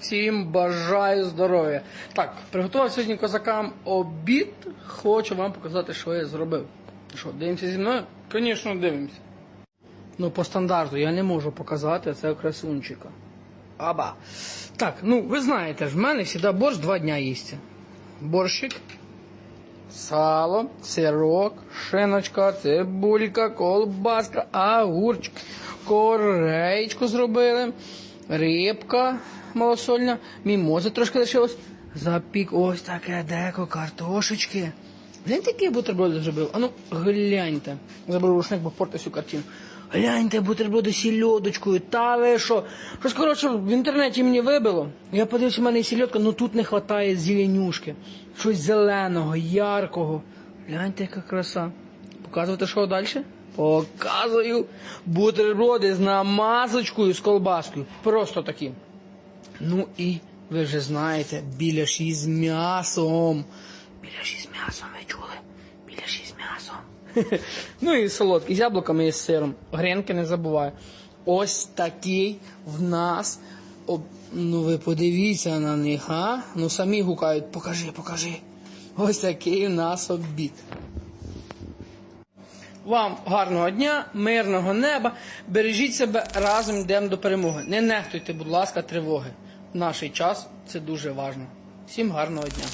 Всім бажаю здоров'я. Так, приготував сьогодні козакам обід. Хочу вам показати, що я зробив. Що, дивимося зі мною? Звісно, дивимося. Ну, по стандарту я не можу показати це красунчика. Аба. Так, ну ви знаєте в мене завжди борщ два дня їсться. Борщик, сало, сирок, шиночка, цибулька, колбаска, огурчик, кореєчку зробили, рибка малосольна, мімоза трошки лишилось. Запік ось таке деко картошечки. Гляньте, який бутерброд зробив. А ну, гляньте. Заберу рушник, бо портить всю картину. Гляньте, бутерброди сільодочкою. Та ви що? Щось, коротше, в інтернеті мені вибило. Я подивився, в мене сільодка, ну тут не вистачає зеленюшки. Щось зеленого, яркого. Гляньте, яка краса. Показувати, що далі? Показую бутерброди з намазочкою, з колбаскою. Просто такі. Ну і ви вже знаєте, біляші з м'ясом. Біляші з м'ясом, ви чули? Біляші з м'ясом. ну і солодкі, з яблуками і з сиром. Гренки не забуваю. Ось такий в нас. об- Ну ви подивіться на них, а? Ну самі гукають, покажи, покажи. Ось такий в нас обід. Вам гарного дня, мирного неба. Бережіть себе разом йдемо до перемоги. Не нехтуйте, будь ласка, тривоги. В наш час це дуже важливо. Всім гарного дня.